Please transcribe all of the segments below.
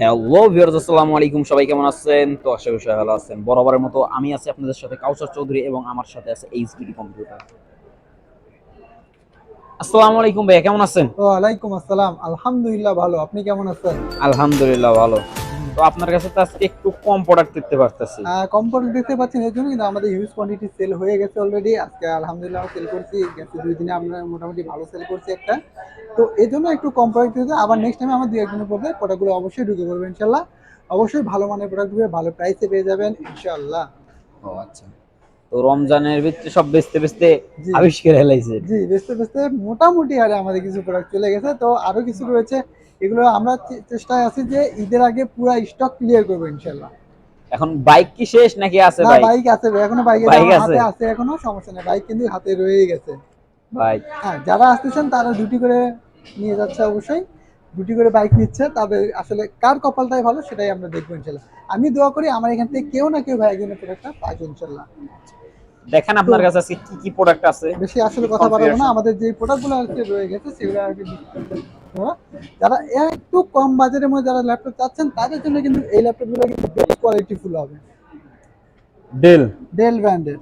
Hello viewers আসসালামু আলাইকুম। সবাই কেমন আছেন? তো আশা করি সবাই ভালো আছেন। বরাবরের মতো আমি আছি আপনাদের সাথে কাউসার চৌধুরী এবং আমার সাথে আছে এইচডি কম্পিউটার। আসসালামু আলাইকুম ভাইয়া কেমন আছেন? ওয়ালাইকুম আসসালাম। আলহামদুলিল্লাহ ভালো। আপনি কেমন আছেন? আলহামদুলিল্লাহ ভালো। তো আপনার কাছে তো আজকে একটু কম প্রোডাক্ট দেখতে পারতেছি। প্রোডাক্ট দেখতে পাচ্ছেন এর জন্য কিন্তু আমাদের হিউজ কোয়ান্টিটি সেল হয়ে গেছে অলরেডি আজকে আলহামদুলিল্লাহ সেল করছি গেছে দুই দিনে আমরা মোটামুটি ভালো সেল করছি একটা। তো এই জন্য একটু কম প্রোডাক্ট দিতে আবার নেক্সট টাইমে আমার দুই একজনের পড়বে প্রোডাক্টগুলো অবশ্যই ঢুকে পড়বে ইনশাল্লাহ। অবশ্যই ভালো মানের প্রোডাক্ট দিবে ভালো প্রাইসে পেয়ে যাবেন ইনশাল্লাহ। ও আচ্ছা। তো রমজানের ভিতরে সব বেচতে বেচতে আবিষ্কার হেলাইছে জি বেচতে বেচতে মোটামুটি হারে আমাদের কিছু প্রোডাক্ট চলে গেছে। তো আরও কিছু রয়েছে এগুলো আমরা চেষ্টায় আছি যে ঈদের আগে পুরো স্টক ক্লিয়ার করব ইনশাল্লাহ এখন বাইক কি শেষ নাকি আছে না ভাই বাইক আছে ভাই, এখনও বাইক আছে? আছে এখনও সমস্যা নেই বাইক কিন্তু হাতে রয়ে গেছে। বাইক হ্যাঁ যারা আসতেছেন তারা দুটি করে নিয়ে যাচ্ছে অবশ্যই। দুটি করে বাইক নিচ্ছে তবে আসলে কার কপালটাই ভালো সেটাই আমরা দেখব ইনশাল্লাহ আমি দোয়া করি আমার এখান থেকে কেউ না কেউ ভাই একজনের প্রোডাক্টটা পাইবে ইনশাল্লাহ দেখেন আপনার কাছে আজকে কি কি প্রোডাক্ট আছে। বেশি আসলে কথা বাড়াবো না আমাদের যে প্রোডাক্টগুলো আজকে রয়ে গেছে সেগুলো আর কি হ্যাঁ, যারা একটু কম বাজারের মধ্যে যারা ল্যাপটপ চাচ্ছেন তাদের জন্য কিন্তু এই ল্যাপটপগুলো কিন্তু বেস্ট কোয়ালিটিফুল হবে। ডেল ডেল ব্র্যান্ডের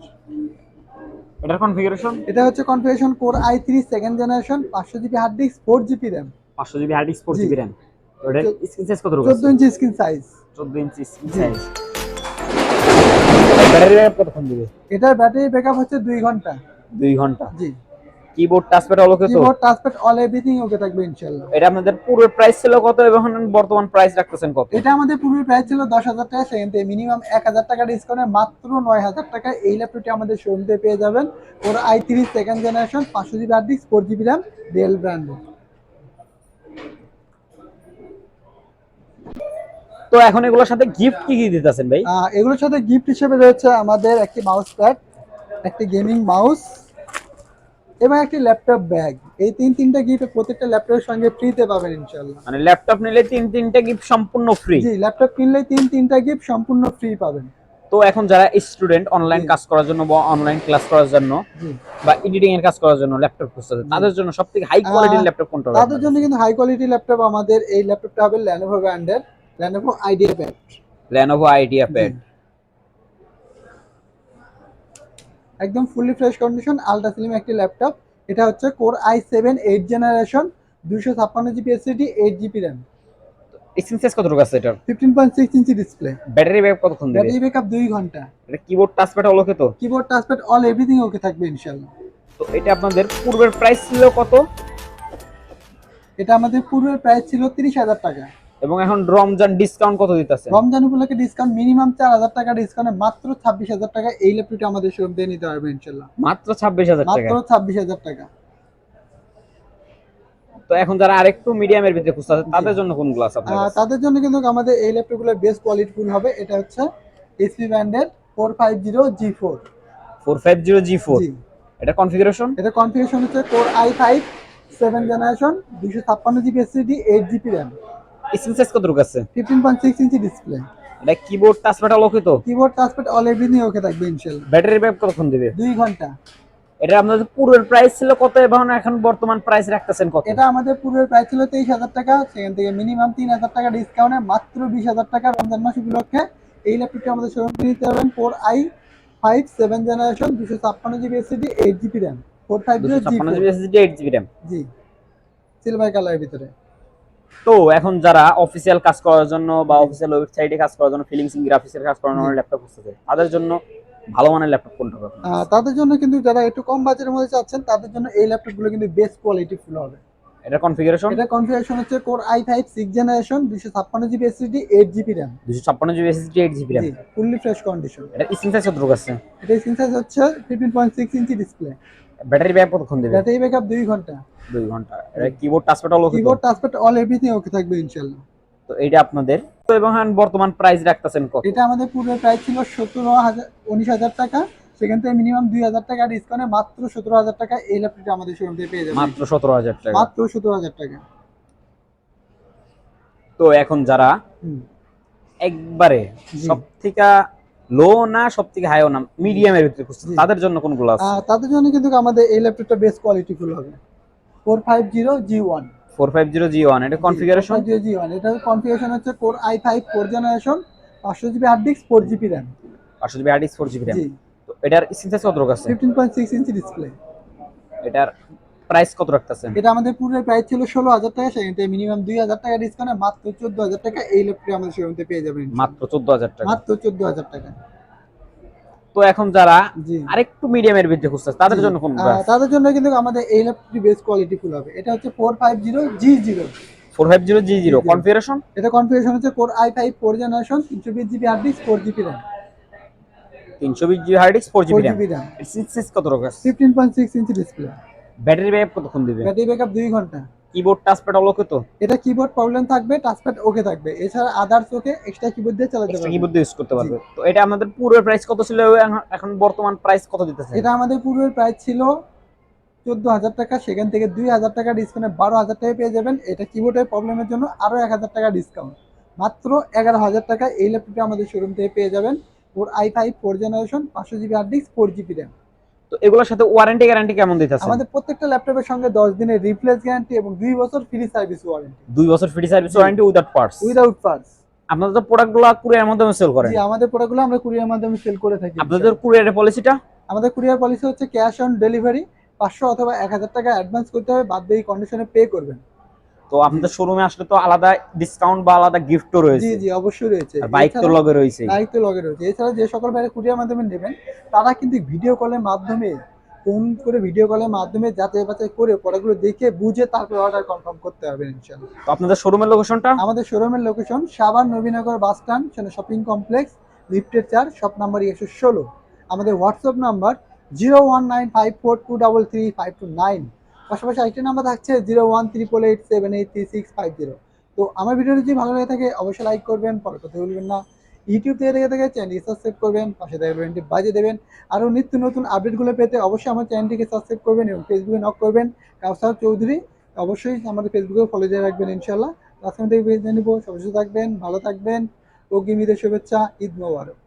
এটার কনফিগারেশন এটা হচ্ছে configuration core I three second generation পাঁচশো GB hard disk four GB RAM পাঁচশো GB hard disk four G. GB RAM screen size কত রকম চোদ্দ ইঞ্চি স্ক্রিন সাইজ চোদ্দ ইঞ্চি স্ক্রিন সাইজ ব্যাটারি ব্যাকআপ কতক্ষণ দিবে? এটার ব্যাটারি ব্যাকআপ হচ্ছে দুই ঘণ্টা। দুই ঘণ্টা। জি। কিবোর্ড টাচপ্যাড অলোকে তো? Keyboard touchpad all everything okay থাকবে ইনশাআল্লাহ। এটা আপনাদের পুরো প্রাইস ছিল কত এবং বর্তমান প্রাইস রাখতেছেন কত? এটা আমাদের পূর্বের প্রাইস ছিল দশ হাজার টাকা সেখান থেকে মিনিমাম এক হাজার টাকা ডিসকাউন্টে মাত্র নয় হাজার টাকা এই ল্যাপটপটি আমাদের শোরুম থেকে পেয়ে যাবেন। Or I three second generation পাঁচশো GB hard disk four GB RAM Dell ব্র্যান্ডের তো এখন এগুলোর সাথে গিফট কি কি দিতেছেন ভাই? এগুলোর সাথে গিফট হিসেবে রয়েছে আমাদের একটি মাউস প্যাড একটি গেমিং মাউস এবং একটি ল্যাপটপ ব্যাগ এই তিন তিনটা গিফট প্রত্যেকটা ল্যাপটপের সঙ্গে ফ্রিতে পাবেন ইনশাল্লাহ মানে ল্যাপটপ নিলে তিন তিনটা গিফট সম্পূর্ণ ফ্রি জি ল্যাপটপ কিনলে তিন তিনটা গিফট সম্পূর্ণ ফ্রি পাবেন। তো এখন যারা স্টুডেন্ট অনলাইন কাজ করার জন্য বা অনলাইন ক্লাস করার জন্য বা এডিটিং এর কাজ করার জন্য ল্যাপটপ খুঁজছে তাদের জন্য সবথেকে হাই কোয়ালিটির ল্যাপটপ কোনটা তাদের জন্য কিন্তু হাই কোয়ালিটি ল্যাপটপ আমাদের এই ল্যাপটপটা হবে ল্যানোভো ব্র্যান্ডের Lenovo IdeaPad Lenovo IdeaPad একদম fully fresh condition ultra slim একটি ল্যাপটপ এটা হচ্ছে core I seven eight generation দুশো ছাপ্পান্ন GB SSD eight GB RAM screen size কত রকম আছে এটার? ফিফটিন পয়েন্ট সিক্স ইঞ্চি ডিসপ্লে ব্যাটারি ব্যাকআপ কতক্ষণ দিবে? ব্যাটারি ব্যাকআপ দুই ঘণ্টা। এটা কিবোর্ড টাচপ্যাড অলোকে তো keyboard touchpad all everything okay থাকবে ইনশাল্লাহ তো এটা আপনাদের পূর্বের প্রাইস ছিল কত? এটা আমাদের পূর্বের প্রাইস ছিল তিরিশ হাজার টাকা। এবং এখন রমজান ডিসকাউন্ট কত দিতেছে রমজান উপলক্ষে ডিসকাউন্ট মিনিমাম চার হাজার টাকা ডিসকাউন্টে মাত্র ছাব্বিশ হাজার টাকা। এই ল্যাপটপটা আমাদের শোরুম দিয়ে নিতে পারবে ইনশাল্লাহ। মাত্র ছাব্বিশ হাজার টাকা? মাত্র ছাব্বিশ হাজার টাকা। তো এখন যারা আরেকটু মিডিয়ামের ভিতরে খুঁজতেছে তাদের জন্য কোন গ্লাস আপনার আহ, তাদের জন্য কিন্তু আমাদের এই ল্যাপটপগুলো বেস্ট কোয়ালিটিফুল হবে। এটা হচ্ছে এইচপি ব্র্যান্ডের four five zero G four four five zero G four G. এটা কনফিগারেশন এটা কনফিগারেশন হচ্ছে আই ফাইভ সেভেন জেনারেশন দুশো ছাপ্পান্ন GB SSD eight GB RAM screen size কত আছে? ফিফটিন পয়েন্ট সিক্স ইঞ্চি ডিসপ্লে এটা কিবোর্ড টাচপ্যাড অলোকে তো keyboard touchpad all everything okay থাকবে ইনশাল্লাহ ব্যাটারি ব্যাকআপ কতক্ষণ দিবে? দুই ঘণ্টা। এটা আপনাদের পূর্বের প্রাইস ছিল কত এবং এখন বর্তমান প্রাইস রাখতেছেন কত? এটা আমাদের পূর্বের প্রাইস ছিল তেইশ হাজার টাকা সেখান থেকে মিনিমাম তিন হাজার টাকা ডিসকাউন্টে মাত্র বিশ হাজার টাকা রমজান মাস উপলক্ষে। এই ল্যাপটপটি আমাদের শোরুম থেকে নিতে পারবেন four I five seven generation দুশো ছাপ্পান্ন GB SSD eight GB G ছাপ্পান্ন GB SSD eight GB RAM G. Silver কালারের ভিতরে। তো এখন যারা অফিসিয়াল কাজ করার জন্য বা অফিসিয়াল ওয়েবসাইটে কাজ করার জন্য ফিলিংসিং গ্রাফিক্সের কাজ করার জন্য ল্যাপটপ খুঁজতেছে তাদের জন্য ভালো মানের ল্যাপটপ কোনটা হবে তাদের জন্য কিন্তু যারা একটু কম বাজেটের মধ্যে চাচ্ছেন তাদের জন্য এই ল্যাপটপগুলো কিন্তু বেস্ট কোয়ালিটি ফুল হবে। এটা কনফিগারেশন এটা কনফিগারেশন হচ্ছে core I five six generation দুশো ছাপ্পান্ন GB SSD eight GB RAM দুশো ছাপ্পান্ন GB SSD eight GB RAM fully fresh condition এটা স্ক্রিন সাইজ কত আছে? এটা স্ক্রিন সাইজ হচ্ছে ফিফটিন পয়েন্ট সিক্স ইঞ্চি ডিসপ্লে ব্যাটারি ব্যাকআপ কতক্ষণ দেবে? ব্যাটারি ব্যাকআপ দুই ঘণ্টা। দুই ঘণ্টা। এটা কিবোর্ড টাচপ্যাড অলোকে তো keyboard touchpad all everything okay থাকবে ইনশাল্লাহ তো এটা আপনাদের। তো এবং এখন বর্তমান প্রাইস রাখতেছেন কত? এটা আমাদের পূর্বের প্রাইস ছিল সতেরো হাজার উনিশ হাজার টাকা। সেখান থেকে মিনিমাম দুই হাজার টাকা ডিসকাউন্টে মাত্র সতেরো হাজার টাকা এই ল্যাপটপটা আমাদের শোরুম থেকে পেয়ে যাবে মাত্র সতেরো হাজার টাকা। মাত্র সতেরো হাজার টাকা। তো এখন যারা একবারে জি। লো না সব থেকে হাইও না মিডিয়ামের ভিতরে খুঁজছে। তাদের জন্য কোনগুলো আছে? তাদের জন্য কিন্তু আমাদের এই ল্যাপটপটা বেস্ট হবে। G one four five zero G one এটা কনফিগারেশন জি জি ওয়ান এটা কনফিগারেশন হচ্ছে core I five four generation পাঁচশো GB hard disk four GB RAM পাঁচশো জিবি আর্টিক্স ফোর জিবি র্যাম তো এটার স্ক্রিন সাইজ কত আছে? ফিফটিন পয়েন্ট সিক্স ইঞ্চি ডিসপ্লে এটার প্রাইস কত রাখতেছেন? এটা আমাদের পুরো প্রাইস ছিল ষোলো হাজার টাকা সেখান মিনিমাম দুই হাজার টাকা ডিসকাউন্টে মাত্র চোদ্দ হাজার টাকা এই ল্যাপটপটি আমাদের শোরুমতে পেয়ে যাবেন মাত্র চোদ্দ হাজার টাকা। মাত্র চোদ্দ হাজার টাকা। তো এখন যারা আরেকটু মিডিয়ামের ভিত্তি খুঁজতেছে তাদের জন্য কোন তাদের জন্য কিন্তু আমাদের এই ল্যাপটপটি বেস্ট কোয়ালিটি ফুল হবে। এটা হচ্ছে four five zero G zero four five zero G zero. Configuration এটা কনফিগারেশন হচ্ছে core I five four generation তিনশো বিশ GB hard disk four GB RAM তিনশো বিশ GB hard disk four GB RAM কত রকম? ফিফটিন পয়েন্ট সিক্স ইঞ্চি display battery backup কতক্ষণ দিবে? ব্যাটারি ব্যাকআপ দুই ঘণ্টা। কিবোর্ড টাচপ্যাড অলোক তো এটা কিবোর্ড প্রবলেম থাকবে টাচপ্যাড ওকে থাকবে। এছাড়া আদার্স ওকে এক্সট্রা কিবোর্ড দিয়ে চালাতে পারবে। কিবোর্ড ইউজ করতে পারবে। তো এটা আমাদের পুরো প্রাইস কত ছিল এখন- বর্তমান প্রাইস কত দিতেছে? এটা আমাদের পূর্বের প্রাইস ছিল চোদ্দ হাজার টাকা সেখান থেকে দুই হাজার টাকা ডিসকাউন্টে বারো হাজার টাকা পেয়ে যাবেন। এটা কিবোর্ডের প্রবলেমের জন্য আরও এক হাজার টাকা ডিসকাউন্ট মাত্র এগারো হাজার টাকা এই ল্যাপটপটি আমাদের শোরুম থেকে পেয়ে যাবেন। Four I five four generation পাঁচশো GB hard disk four GB RAM তো এগুলোর সাথে ওয়ারেন্টি গ্যারান্টি কেমন দিতেছে আমাদের প্রত্যেকটা ল্যাপটপের সঙ্গে দশ দিনের রিপ্লেস গ্যারান্টি এবং দুই বছর ফ্রি সার্ভিস ওয়ারেন্টি 2 বছর free service warranty without parts without parts আপনাদের তো প্রোডাক্টগুলো কুরিয়ার মাধ্যমে সেল করেন। জি আমাদের প্রোডাক্টগুলো আমরা কুরিয়ার মাধ্যমে সেল করে থাকি। আপনাদের কুরিয়ারের পলিসিটা আমাদের কুরিয়ার পলিসি হচ্ছে ক্যাশ অন ডেলিভারি পাঁচশো অথবা এক হাজার টাকা অ্যাডভান্স করতে হবে বাদ দিয়ে কন্ডিশনে পে করবেন। তো আপনাদের শোরুমে আসলে তো আলাদা ডিসকাউন্ট বা আলাদা গিফটও রয়েছে। জি জি অবশ্যই রয়েছে। আর বাইক তো লগে রয়েছে। বাইক তো লগে রয়েছে। এছাড়া যে সকল ভাইরা কুরিয়ার মাধ্যমে নেবেন তারা কিন্তু ভিডিও কলের মাধ্যমে ফোন করে ভিডিও কলের মাধ্যমে যাচাই বাছাই করে পড়াগুলো দেখে বুঝে তারপর অর্ডার কনফার্ম করতে হবে ইনশাল্লাহ তো আপনাদের শোরুমের লোকেশনটা আমাদের শোরুমের লোকেশন সাবান নবীনগর বাস স্ট্যান্ড সেখানে শপিং কমপ্লেক্স লিফটের চার শপ নাম্বার একশো ষোলো। আমাদের WhatsApp number zero one nine five four two double three five two nine পাশাপাশি আরেকটি নাম্বার থাকছে zero one triple eight seven eight three six five zero তো আমার ভিডিওটি যদি ভালো লেগে থাকে, অবশ্যই লাইক করবেন, পরে কথা বলবেন না। ইউটিউব থেকে দেখে থাকে চ্যানেলটি সাবস্ক্রাইব করবেন, পাশে থেকে বেলটি বাজিয়ে দেবেন। আরও নিত্য নতুন আপডেটগুলো পেতে অবশ্যই আমার চ্যানেলটিকে সাবস্ক্রাইব করবেন এবং ফেসবুকে নক করবেন। কাউসার চৌধুরী, অবশ্যই আমাদের ফেসবুকে ফলো দিয়ে রাখবেন ইনশাল্লাহ আজকে থেকে বিদায় নিব। সবাই থাকবেন, ভালো থাকবেন। অগ্রিম ঈদের শুভেচ্ছা, ঈদ মোবারক।